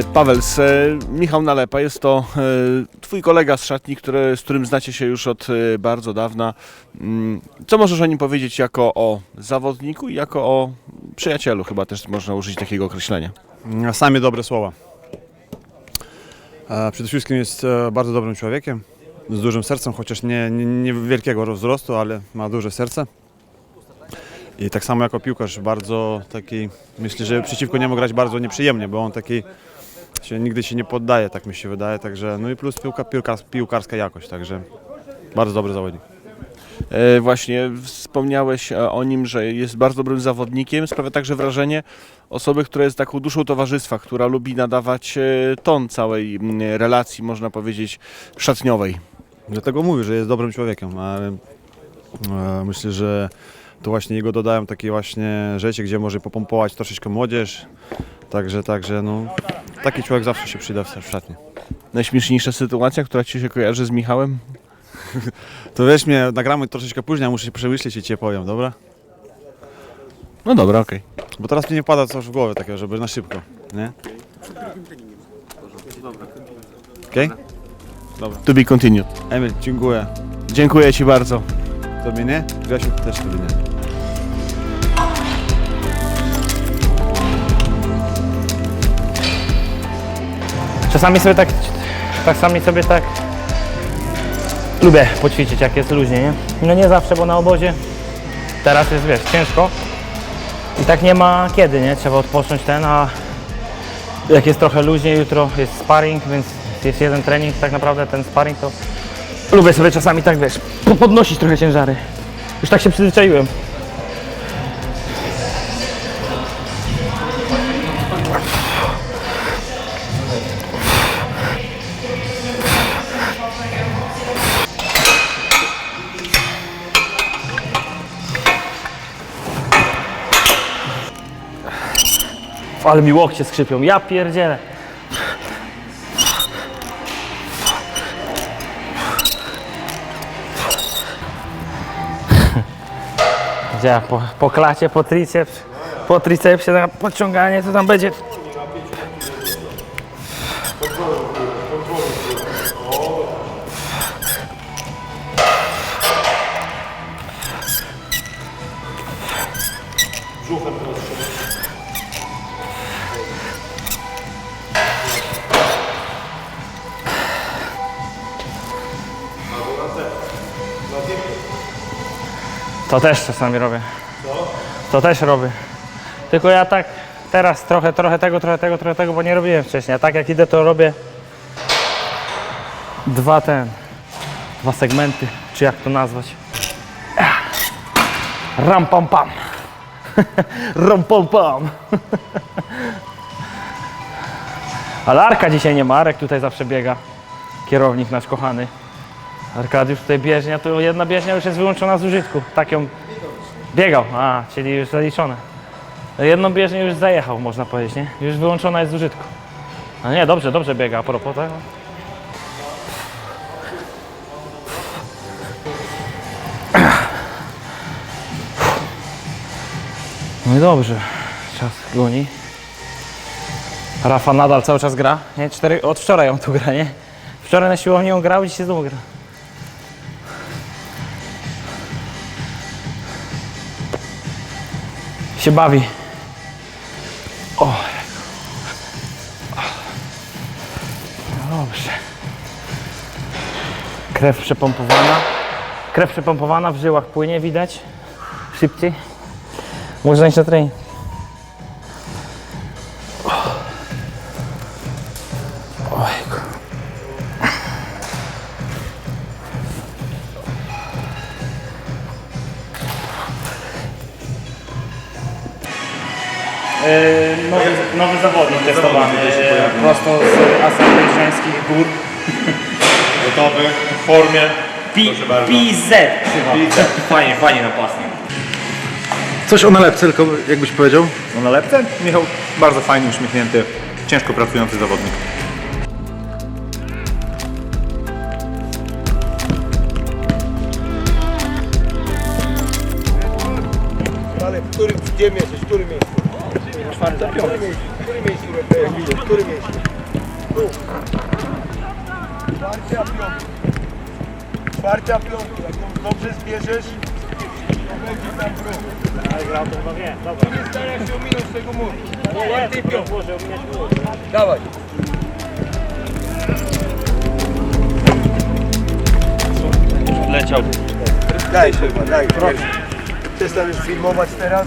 Pawels, e, Michał Nalepa, jest to e, twój kolega z szatni, który, z którym znacie się już od e, bardzo dawna. Mm, Co możesz o nim powiedzieć jako o zawodniku i jako o przyjacielu, chyba też można użyć takiego określenia. Sami dobre słowa. E, Przede wszystkim jest e, bardzo dobrym człowiekiem, z dużym sercem, chociaż nie, nie, nie wielkiego ale ma duże serce. I tak samo jako piłkarz, bardzo taki, myślę, że przeciwko niemu grać bardzo nieprzyjemnie, bo on taki się, nigdy się nie poddaje, tak mi się wydaje, także no i plus piłka, piłka, piłkarska jakość, także bardzo dobry zawodnik. E, Właśnie wspomniałeś e, o nim, że jest bardzo dobrym zawodnikiem. Sprawia także wrażenie osoby, która jest taką duszą towarzystwa, która lubi nadawać e, ton całej relacji, można powiedzieć, szatniowej. Dlatego mówię, że jest dobrym człowiekiem, ale e, myślę, że to właśnie jego dodają takie właśnie rzeczy, gdzie może popompować troszeczkę młodzież. Także, także no, taki człowiek zawsze się przyda w szatni. Najśmieszniejsza sytuacja, która ci się kojarzy z Michałem? To weź mnie, nagramy troszeczkę później, a muszę się przemyśleć i ci powiem, dobra? No dobra, okej. Bo teraz mi nie pada coś w głowie takiego, żeby na szybko, nie? Okej? To be continued. Emil, dziękuję. Dziękuję ci bardzo. Tobie nie? Grzesiu, też tobie nie. Czasami sobie tak, czasami sobie tak lubię poćwiczyć, jak jest luźnie, nie? No nie zawsze, bo na obozie teraz jest, wiesz, ciężko i tak nie ma kiedy, nie? Trzeba odpocząć ten, a jak jest trochę luźniej, jutro jest sparring, więc jest jeden trening, tak naprawdę ten sparring to lubię sobie czasami tak, wiesz, po- podnosić trochę ciężary. Już tak się przyzwyczaiłem. Ale mi łokcie skrzypią, ja pierdzielę. Gdzie po, po klacie, po triceps, po tricepsie na podciąganie, to tam będzie... To też czasami robię. To też robię. Tylko ja tak teraz trochę, trochę tego, trochę tego, trochę tego, bo nie robiłem wcześniej. A tak jak idę, to robię dwa ten, dwa segmenty, czy jak to nazwać. Ram pam pam. Ram pam pam. Ale Arka dzisiaj nie ma, Arek tutaj zawsze biega. Kierownik nasz kochany. Arkadiusz tutaj bieżnia, to jedna bieżnia już jest wyłączona z użytku. Tak ją biegał, a, czyli już zaliczone. Jedną bieżnię już zajechał, można powiedzieć, nie? Już wyłączona jest z użytku. A nie, dobrze, dobrze biega, a propos tak? No i dobrze, czas goni. Rafa nadal cały czas gra, nie? Cztery, od wczoraj on tu gra, nie? Wczoraj na siłowni on grał, dzisiaj znowu gra. Się bawi. O. Dobrze. Krew przepompowana. Krew przepompowana w żyłach płynie, widać. Szybciej. Można iść na trening. Nowy, nowy zawodnik testowany. e, Prosto z azerbejdżańskich gór. Gotowy, w formie. PZ chyba. Fajnie, fajnie napastnik. Coś o nalepce, tylko jakbyś powiedział? No na lepce? Michał bardzo fajnie uśmiechnięty, ciężko pracujący zawodnik. Ale w którym, gdzie jesteś, w którym miejscu? Piąte. W którym miejscu, w którym miejscu? Czwarcia piątka. Czwarcia piątka. Jak ją dobrze zbierzesz, to będzie tam w ruchu. Nie starasz się ominąć tego muru. Czwartej piątki. Dawaj. Leciał. Daj się, daj. Proszę. Przestaniesz filmować teraz.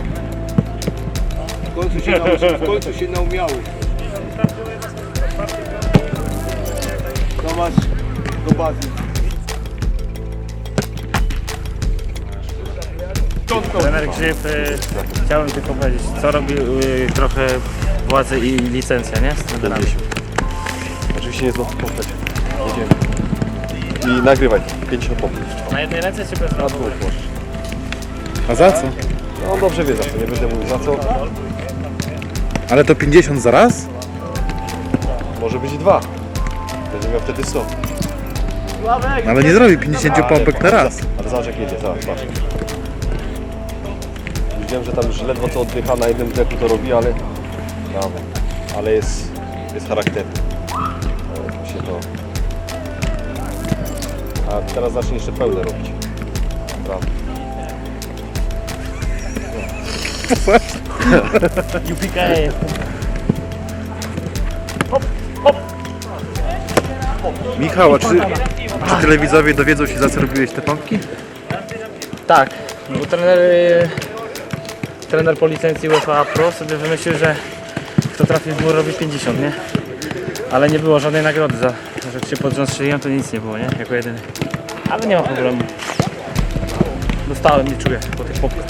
W końcu się, nauczy, w końcu się naumiałeś. To masz do bazy. Trener Grzyb, y, chciałem tylko powiedzieć, co robi y, trochę władzy i licencja, nie? Z trenerami. Oczywiście nie znowu powstać. Jedziemy. I nagrywaj 50 pompów. Na jednej ręce czy bez prawa? A za co? No on dobrze wie za co, nie będę mówił za co. Ale to 50 za raz? Może być i dwa. Będzie miał wtedy 100. Ale nie zrobi 50 pompek na raz. Ale zobacz jak jedzie, zobacz, patrz. Widziałem, że tam już ledwo co oddycha, na jednym deku to robi, ale... No, ale jest, jest charakterny. Mu się to... A teraz zacznie jeszcze pełne robić. Prawda. UPK. Michał, a czy, czy telewidzowie dowiedzą się za co robiłeś te pompki? Tak, bo trener, y, trener po licencji UEFA Pro sobie wymyślił, że kto trafi w mur robi 50, nie? Ale nie było żadnej nagrody za, że trzy pod to nic nie było, nie? Jako jedyny. Ale nie ma problemu. Dostałem, nie czuję po tych popkach.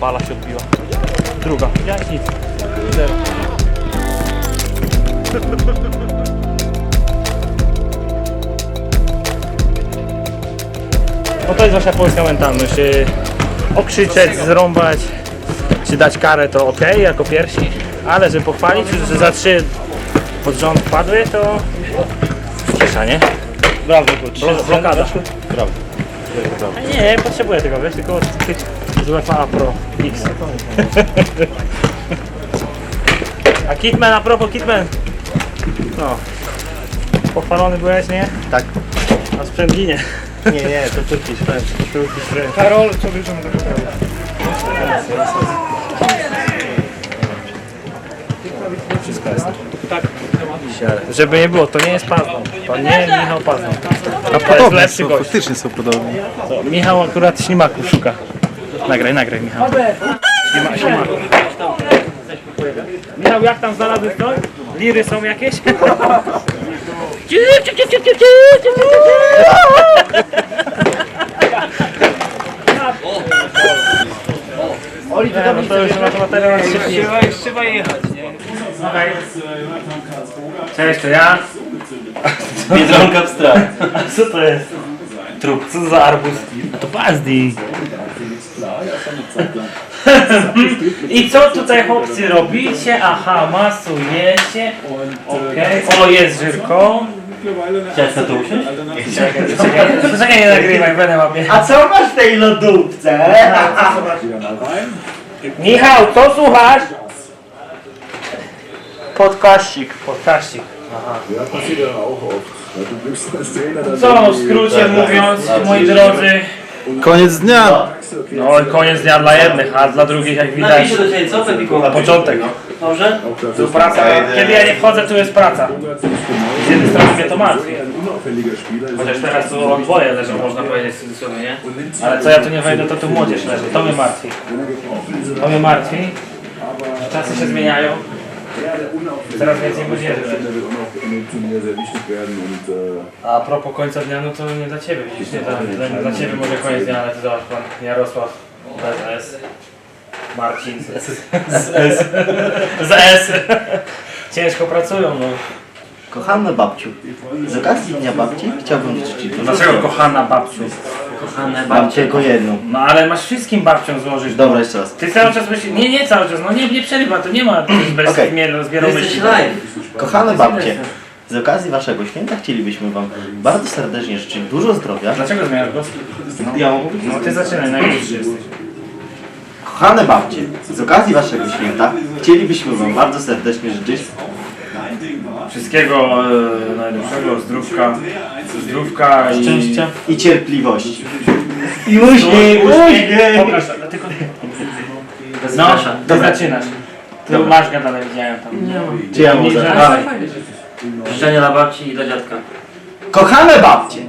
Bala się odbiła. Druga. Ja nic. Zero. No to jest wasza polska mentalność. y, Okrzyczeć, zrąbać, czy dać karę to ok, jako pierwsi, ale żeby pochwalić, że za trzy pod rząd padły, to cisza, nie? Brawo, Blo- blokada. Prawda. Nie, nie potrzebuję tego, wiesz, tylko UEFA Pro X. A Kitman, a propos Kitman. No. Pochwalony byłeś, nie? Tak. A sprzęt ginie. Nie, nie, to Turkish Friends. Turkish Friends. Karol, co wiesz na tego prawa? Żeby nie było, to nie jest Pazdą. To nie Michał Pazdą. A To jest podobne lepszy są, gość. faktycznie są podobne. To Michał akurat ślimaków szuka. Nagraj, nagraj Michał. Ślima, ślimaków. Michał, jak tam znalazłeś coś? Liry są jakieś? Oli, to, no to już na to materiał Trzeba, trzeba jechać, nie? Cześć, to ja. Biedronka w strat. Co to jest? Trup, co to za arbuz? A to bazdi. I co tutaj chłopcy robicie? Aha, masujecie. Okej. O, jest Żyrko. Chciałeś na to usiąść? Czekaj, nie nagrywaj, będę łapie. A co masz w tej lodówce? Michał, co słuchasz? Podkaścik. Podkaścik. Co w skrócie mówiąc, moi drodzy, Koniec dnia! no i koniec dnia dla jednych, a dla drugich jak widać Napiszę do Ciebie, co Pepiku? na początek. Dobrze? Tu praca, kiedy ja nie wchodzę, tu jest praca. Z jednej strony mnie to martwi. Chociaż teraz tu dwoje leżą, można powiedzieć w cudzysłowie, nie? Ale co ja tu nie wejdę, to tu młodzież leży, to mnie martwi. To mnie martwi, Czasy się zmieniają. Coraz więcej młodzieży. A propos końca dnia, no to nie dla Ciebie, widzisz, nie dla, dla, dla Ciebie może koniec dnia, ale to zobacz pan Jarosław bez S, Marcin z S, z S, z S. Ciężko pracują, no. Kochana babciu, z okazji Dnia Babci chciałbym życzyć Dlaczego kochana babciu? Kochane Mam babcie. tylko jedną. No ale masz wszystkim babciom złożyć. Dobra, jeszcze raz. Ty cały czas myślisz, nie, nie cały czas, no nie, nie przerywa, to nie ma bez Okej. okay. zbierą myśli. Kochane babcie, z okazji Waszego święta chcielibyśmy Wam bardzo serdecznie życzyć dużo zdrowia. Dlaczego zmieniasz głos? Ja mam mówić? No ty zaczynaj, najdłuższy jesteś. Kochane babcie, z okazji Waszego święta chcielibyśmy Wam bardzo serdecznie życzyć Wszystkiego e, najlepszego, zdrówka, zdrówka i... Szczęścia. i cierpliwości. I uśmiech, uśmiech! Pokaż, tylko... No, ty zaczynasz. Ty masz gadane, widziałem tam. Czy ja może? Dalej. Życzenia dla babci i dla dziadka. Kochane babcie!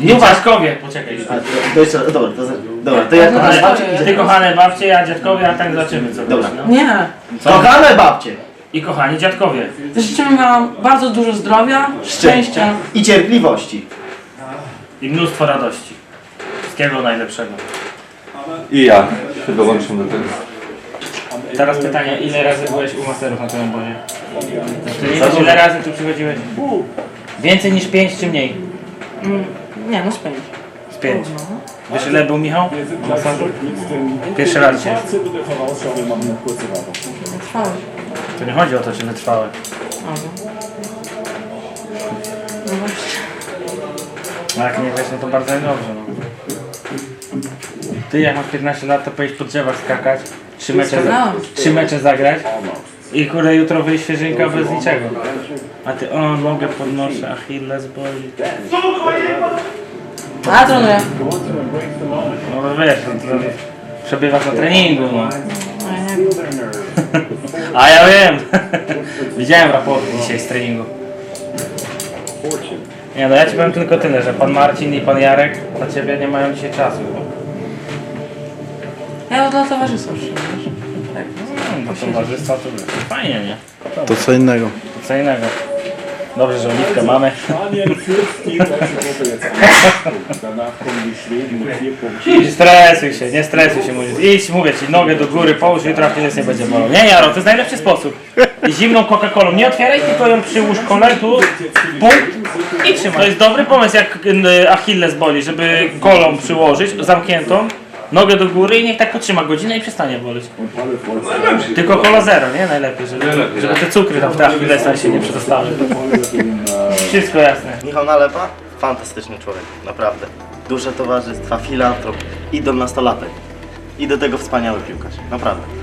Nie dziadkowie, poczekaj. A, to, to jeszcze, dobra, to, dobra, to ja kochane Ale babcie. ty kochane babcie, a dziadkowie, a tak zobaczymy co Dobra. będzie, no. Nie. Kochane babcie! I kochani dziadkowie. Życzymy wam bardzo dużo zdrowia, szczęścia. I cierpliwości. I mnóstwo radości. Wszystkiego najlepszego. I ja się dołączam do tego. Teraz pytanie, ile razy byłeś u masterów na tym obozie? Wiesz, ile razy tu przychodziłeś? Więcej niż pięć czy mniej? Mm, nie, no spędź. Z pięć. Wiesz ile był Michał? w masażu? Pierwszy raz dzisiaj. To nie chodzi o to, czy wytrwałe. No właśnie. No jak nie wiesz, no to bardzo dobrze. No. Ty jak masz 15 lat, to powinieneś po drzewach skakać, trzy mecze, za, trzy mecze zagrać i kurde jutro wyjść świeżynka bez niczego. A ty, o nogę podnoszę, Achilles boli. A trenuję. No no wiesz, no to przebywasz na treningu, no. No. A ja wiem! Widziałem raporty dzisiaj z treningu. Nie no, ja ci powiem tylko tyle, że pan Marcin i pan Jarek dla ciebie nie mają dzisiaj czasu. Ja dla towarzystwa przyszłam, wiesz. Tak. No to towarzystwa to wiesz, fajnie, nie? To co innego. To co innego. Dobrze, że oliwkę mamy. Nie stresuj się, nie stresuj się, mówisz. Idź, mówię ci, nogę do góry, połóż, jutro Achilles nie będzie bolał. Nie, Jaro, to jest najlepszy sposób. I zimną Coca-Colą. Nie otwieraj, tylko ją przyłóż kole tu, punkt i trzymaj. To jest dobry pomysł, jak y, Achilles boli, żeby kolą przyłożyć, zamkniętą, nogę do góry i niech tak potrzyma godzinę i przestanie boleć. Tylko kola zero, nie? Najlepiej, żeby, żeby te cukry tam w te Achillesa się nie przedostały. Wszystko jasne. Michał Nalepa? Fantastyczny człowiek, naprawdę. Duże towarzystwa, filantrop, idol nastolatek. I do tego wspaniały piłkarz, naprawdę.